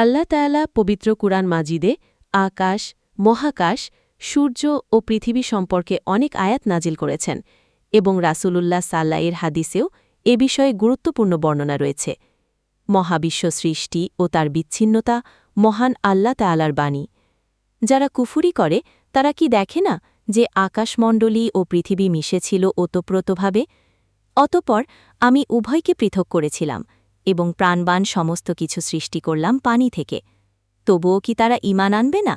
আল্লাহ তায়ালা পবিত্র কুরআন মাজিদে আকাশ, মহাকাশ, সূর্য ও পৃথিবী সম্পর্কে অনেক আয়াত নাজিল করেছেন এবং রাসূলুল্লাহ সাল্লায়ের হাদিসেও এ বিষয়ে গুরুত্বপূর্ণ বর্ণনা রয়েছে। মহাবিশ্ব সৃষ্টি ও তার বিচ্ছিন্নতা মহান আল্লাহ তায়ালার বাণী। যারা কুফুরি করে, তারা কি দেখে না যে আকাশমণ্ডলী ও পৃথিবী মিশেছিল ওতপ্রোতভাবে? অতপর আমি উভয়কে পৃথক করেছিলাম। এবং প্রাণবান সমস্ত কিছু সৃষ্টি করলাম পানি থেকে। তবুও কি তারা ইমান আনবে না?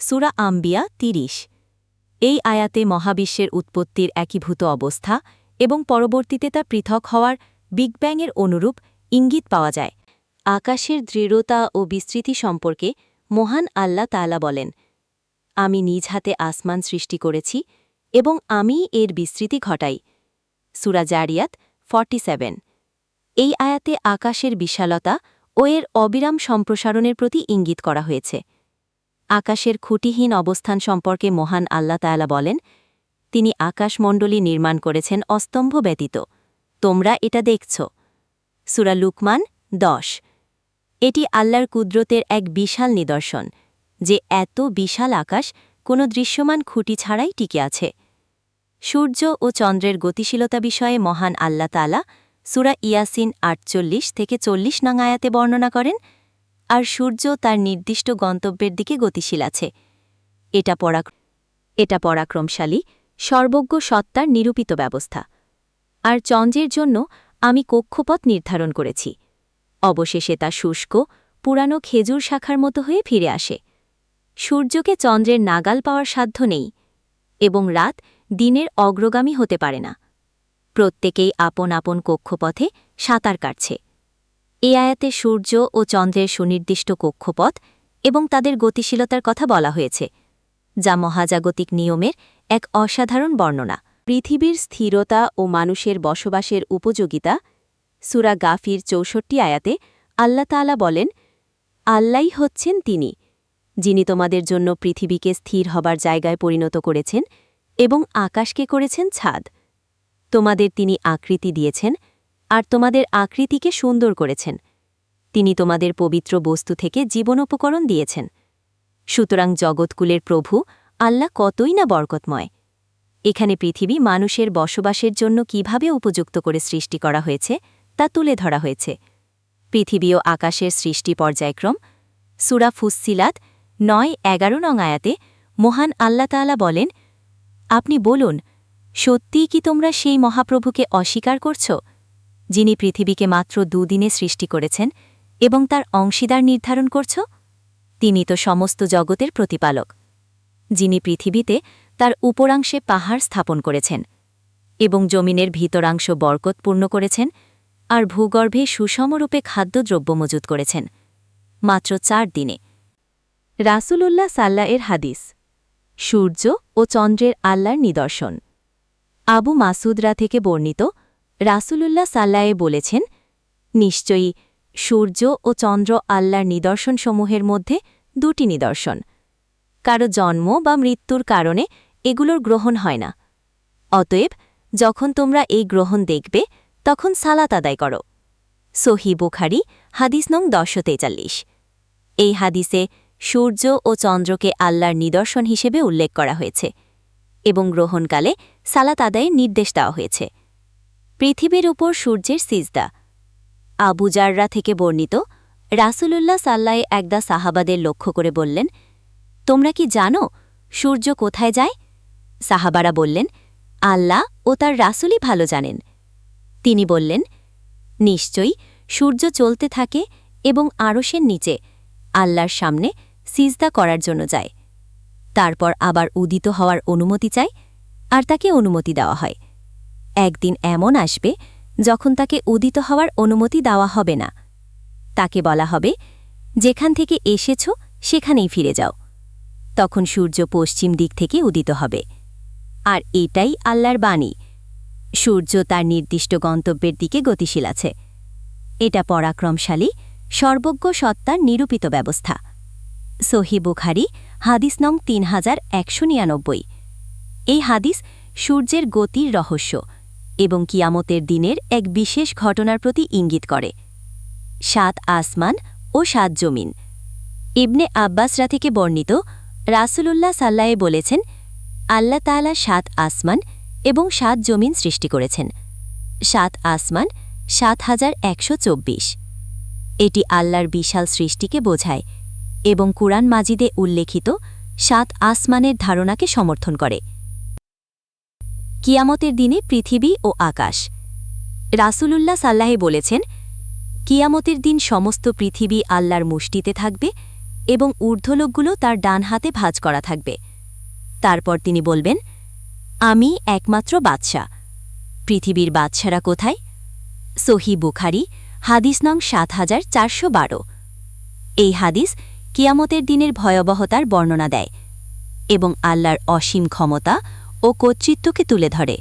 সুরা আম্বিয়া তিরিশ। এই আয়াতে মহাবিশ্বের উৎপত্তির একীভূত অবস্থা এবং পরবর্তীতে তা পৃথক হওয়ার বিগ ব্যাংয়ের অনুরূপ ইঙ্গিত পাওয়া যায়। আকাশের দৃঢ়তা ও বিস্তৃতি সম্পর্কে মহান আল্লাহ তাআলা বলেন, আমি নিজ হাতে আসমান সৃষ্টি করেছি এবং আমি এর বিস্তৃতি ঘটাই। সুরা জারিয়াত ফর্টি এই আয়াতে আকাশের বিশালতা ও এর অবিরাম সম্প্রসারণের প্রতি ইঙ্গিত করা হয়েছে। আকাশের খুঁটিহীন অবস্থান সম্পর্কে মহান আল্লাহ তায়ালা বলেন, তিনি আকাশমণ্ডলী নির্মাণ করেছেন অস্তম্ভ ব্যতীত। তোমরা এটা দেখছ। সুরা লুকমান দশ। এটি আল্লাহর কুদরতের এক বিশাল নিদর্শন, যে এত বিশাল আকাশ কোনো দৃশ্যমান খুঁটি ছাড়াই টিকে আছে। সূর্য ও চন্দ্রের গতিশীলতা বিষয়ে মহান আল্লাহ তালা সুরা ইয়াসিন আটচল্লিশ থেকে চল্লিশ নং আয়াতে বর্ণনা করেন, আর সূর্য তার নির্দিষ্ট গন্তব্যের দিকে গতিশীল আছে। এটা পরাক, এটা পরাক্রমশালী, সর্বজ্ঞ সত্তার নিরূপিত ব্যবস্থা। আর চন্দ্রের জন্য আমি কক্ষপথ নির্ধারণ করেছি। অবশেষে তা শুষ্ক, পুরানো খেজুর শাখার মতো হয়ে ফিরে আসে। সূর্যকে চন্দ্রের নাগাল পাওয়ার সাধ্য নেই এবং রাত দিনের অগ্রগামী হতে পারে না। প্রত্যেকেই আপন আপন কক্ষপথে সাঁতার কাটছে। এ আয়াতে সূর্য ও চন্দ্রের সুনির্দিষ্ট কক্ষপথ এবং তাদের গতিশীলতার কথা বলা হয়েছে, যা মহাজাগতিক নিয়মের এক অসাধারণ বর্ণনা। পৃথিবীর স্থিরতা ও মানুষের বসবাসের উপযোগিতা, সুরা গাফির চৌষট্টি আয়াতে আল্লাহ তালা বলেন আল্লাই হচ্ছেন তিনি, যিনি তোমাদের জন্য পৃথিবীকে স্থির হবার জায়গায় পরিণত করেছেন এবং আকাশকে করেছেন ছাদ। তোমাদের তিনি আকৃতি দিয়েছেন, আর তোমাদের আকৃতিকে সুন্দর করেছেন। তিনি তোমাদের পবিত্র বস্তু থেকে জীবনোপকরণ দিয়েছেন। সুতরাং জগৎকুলের প্রভু আল্লাহ কতই না বরকতময়। এখানে পৃথিবী মানুষের বসবাসের জন্য কীভাবে উপযুক্ত করে সৃষ্টি করা হয়েছে, তা তুলে ধরা হয়েছে। পৃথিবী ও আকাশের সৃষ্টি পর্যায়ক্রম, সুরা ফুসসিলাত নয় এগারো নং আয়াতে মহান আল্লাতালা বলেন, আপনি বলুন সত্যিই কি তোমরা সেই মহাপ্রভুকে অস্বীকার করছ, যিনি পৃথিবীকে মাত্র দুদিনে সৃষ্টি করেছেন এবং তার অংশীদার নির্ধারণ করছ? তিনি তো সমস্ত জগতের প্রতিপালক, যিনি পৃথিবীতে তার উপরাংশে পাহাড় স্থাপন করেছেন এবং জমিনের ভিতরাংশ বরকতপূর্ণ করেছেন আর ভূগর্ভে সুষমরূপে খাদ্যদ্রব্য মজুত করেছেন, মাত্র চার দিনে। রাসূলুল্লাহ সাল্লা এর হাদিস, সূর্য ও চন্দ্রের আল্লাহর নিদর্শন। আবু মাসুদরা থেকে বর্ণিত রাসূলুল্লাহ সাল্লায়ে বলেছেন, নিশ্চয়ই সূর্য ও চন্দ্র আল্লাহর নিদর্শনসমূহের মধ্যে দুটি নিদর্শন। কারও জন্ম বা মৃত্যুর কারণে এগুলোর গ্রহণ হয় না। অতএব যখন তোমরা এই গ্রহণ দেখবে, তখন সালাত আদায় করো। সহি বুখারি, হাদিস নং দশ তেতাল্লিশ। এই হাদিসে সূর্য ও চন্দ্রকে আল্লাহর নিদর্শন হিসেবে উল্লেখ করা হয়েছে। এবং গ্রহণকালে সালাত আদায়ের নির্দেশ দেওয়া হয়েছে। পৃথিবীর উপর সূর্যের সিজদা। আবুজাররা থেকে বর্ণিত রাসূলুল্লাহ সাল্লায়ে একদা সাহাবাদের লক্ষ্য করে বললেন, তোমরা কি জানো সূর্য কোথায় যায়? সাহাবারা বললেন, আল্লাহ ও তার রাসুলই ভালো জানেন। তিনি বললেন, নিশ্চয়ই সূর্য চলতে থাকে এবং আরশের নিচে, আল্লাহর সামনে সিজদা করার জন্য যায়। তারপর আবার উদিত হওয়ার অনুমতি চায় আর তাকে অনুমতি দেওয়া হয়। একদিন এমন আসবে, যখন তাকে উদিত হওয়ার অনুমতি দেওয়া হবে না। তাকে বলা হবে, যেখান থেকে এসেছ, সেখানেই ফিরে যাও। তখন সূর্য পশ্চিম দিক থেকে উদিত হবে। আর এটাই আল্লাহর বাণী। সূর্য তার নির্দিষ্ট গন্তব্যের দিকে গতিশীল আছে। এটা পরাক্রমশালী, সর্বজ্ঞ সত্তার নিরূপিত ব্যবস্থা। সহি বুখারি, হাদিস নং তিন হাজার একশো নিরানব্বই। এই হাদিস সূর্যের গতির রহস্য এবং কিয়ামতের দিনের এক বিশেষ ঘটনার প্রতি ইঙ্গিত করে। সাত আসমান ও সাত জমিন। ইবনে আব্বাসরা থেকে বর্ণিত রাসূলুল্লাহ সাল্লায়ে বলেছেন, আল্লাহ তাআলা সাত আসমান এবং সাত জমিন সৃষ্টি করেছেন। সাত আসমান সাত হাজার একশো চব্বিশ। এটি আল্লাহর বিশাল সৃষ্টিকে বোঝায়। এবং কুরআন মাজিদে উল্লেখিত সাত আসমানের ধারণাকে সমর্থন করে। কিয়ামতের দিনে পৃথিবী ও আকাশ। রাসূলুল্লাহ সাল্লাহে বলেছেন, কিয়ামতের দিন সমস্ত পৃথিবী আল্লাহর মুষ্টিতে থাকবে এবং ঊর্ধ্বলোকগুলো তার ডান হাতে ভাঁজ করা থাকবে। তারপর তিনি বলবেন, আমি একমাত্র বাদশা পৃথিবীর বাদশারা কোথায়? সহি বুখারি, হাদিস নং সাত হাজার চারশো বারো। এই হাদিস কিয়ামতের দিনের ভয়াবহতার বর্ণনা দেয় এবং আল্লাহর অসীম ক্ষমতা ও কর্তৃত্বকে তুলে ধরে।